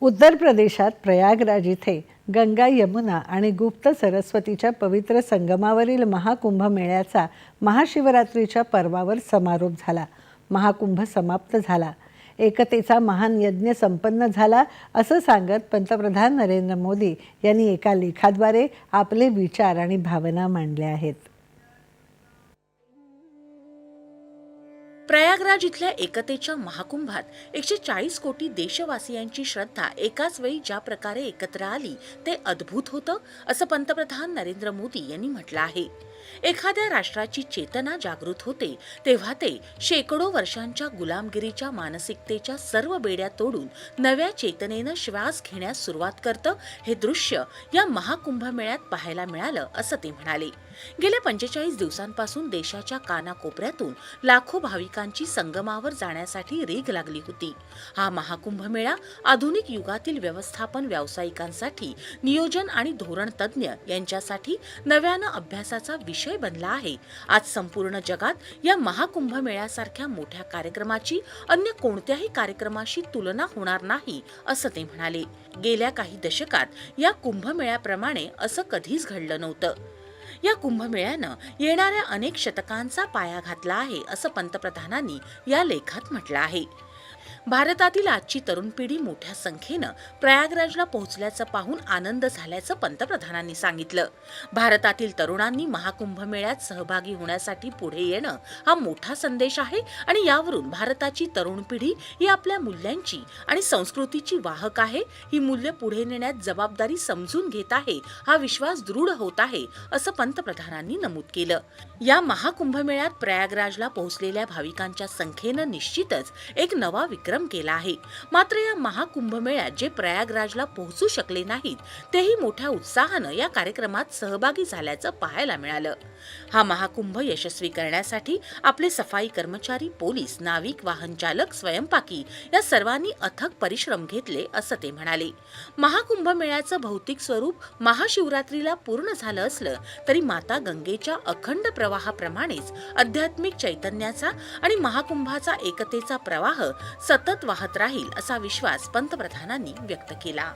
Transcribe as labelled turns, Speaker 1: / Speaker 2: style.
Speaker 1: उत्तर प्रदेशात प्रयागराज इथे गंगा यमुना आणि गुप्त सरस्वतीच्या पवित्र संगमावरील महाकुंभमेळ्याचा महाशिवरात्रीच्या पर्वावर समारोप झाला. महाकुंभ समाप्त झाला. एकतेचा महान यज्ञ संपन्न झाला असं सांगत पंतप्रधान नरेंद्र मोदी यांनी एका लेखाद्वारे आपले विचार आणि भावना मांडल्या आहेत.
Speaker 2: प्रयागराज इथल्या एकतेच्या महाकुंभात एकशे चाळीस कोटी देशवासियांची श्रद्धा एकाच वेळी ज्या प्रकारे एकत्र आली ते अद्भुत होतं असं पंतप्रधान नरेंद्र मोदी यांनी म्हटलं आहे. एखाद्या राष्ट्राची चेतना जागृत होते तेव्हा ते शेकडो वर्षांच्या गुलामगिरीच्या मानसिकतेच्या सर्व बेड्या तोडून नव्या चेतनेनं श्वास घेण्यास सुरुवात करतं हे दृश्य या महाकुंभमेळ्यात पाहायला मिळालं असं ते म्हणाले. गेल्या पंचेचाळीस दिवसांपासून देशाच्या कानाकोपऱ्यातून लाखो भाविकांची संगमावर जाण्यासाठी रेग लागली होती. हा महाकुंभमेळा आधुनिक युगातील व्यवस्थापन व्यावसायिकांसाठी नियोजन आणि धोरण तज्ज्ञ यांच्यासाठी नव्यानं अभ्यासाचा विषय बनला आहे. आज संपूर्ण जगात या महाकुंभमेळ्यासारख्या मोठ्या कार्यक्रमाची अन्य कोणत्याही कार्यक्रमाशी तुलना होणार नाही असं ते म्हणाले. गेल्या काही दशकात या कुंभमेळ्याप्रमाणे असं कधीच घडलं नव्हतं. या कुंभमेळ्यानं येणाऱ्या अनेक शतकांचा पाया घातला आहे असं पंतप्रधानांनी या लेखात म्हटलं आहे. भारतातील आजची तरुण पिढी मोठ्या संख्येनं प्रयागराजला पोहोचल्याचं पाहून आनंद झाल्याचं पंतप्रधानांनी सांगितलं. भारतातील तरुणांनी महाकुंभमेळ्यात सहभागी होण्यासाठी पुढे येणं हा मोठा संदेश आहे आणि यावरून भारताची तरुण पिढी ही आपल्या मूल्यांची आणि संस्कृतीची वाहक आहे. ही मूल्य पुढे नेण्यात जबाबदारी समजून घेत आहे हा विश्वास दृढ होत आहे असं पंतप्रधानांनी नमूद केलं. या महाकुंभमेळ्यात प्रयागराजला पोहोचलेल्या भाविकांच्या संख्येनं निश्चितच एक नवा विक्रम केला आहे. मात्र या महाकुंभमेळ्यात जे प्रयागराजला पोहोचू शकले नाहीत तेही मोठ्या उत्साहानं या कार्यक्रमात सहभागी झाल्याचं पाहायला मिळालं. हा महाकुंभ यशस्वी करण्यासाठी आपले सफाई कर्मचारी पोलीस नाविक वाहन चालक स्वयंपाकी या सर्वांनी अथक परिश्रम घेतले असं ते म्हणाले. महाकुंभमेळ्याचं भौतिक स्वरूप महाशिवरात्रीला पूर्ण झालं असलं तरी माता गंगेच्या अखंड प्रवाहाप्रमाणेच आध्यात्मिक चैतन्याचा आणि महाकुंभाचा एकतेचा प्रवाह सतत वाहत राहील असा विश्वास पंतप्रधानांनी व्यक्त केला.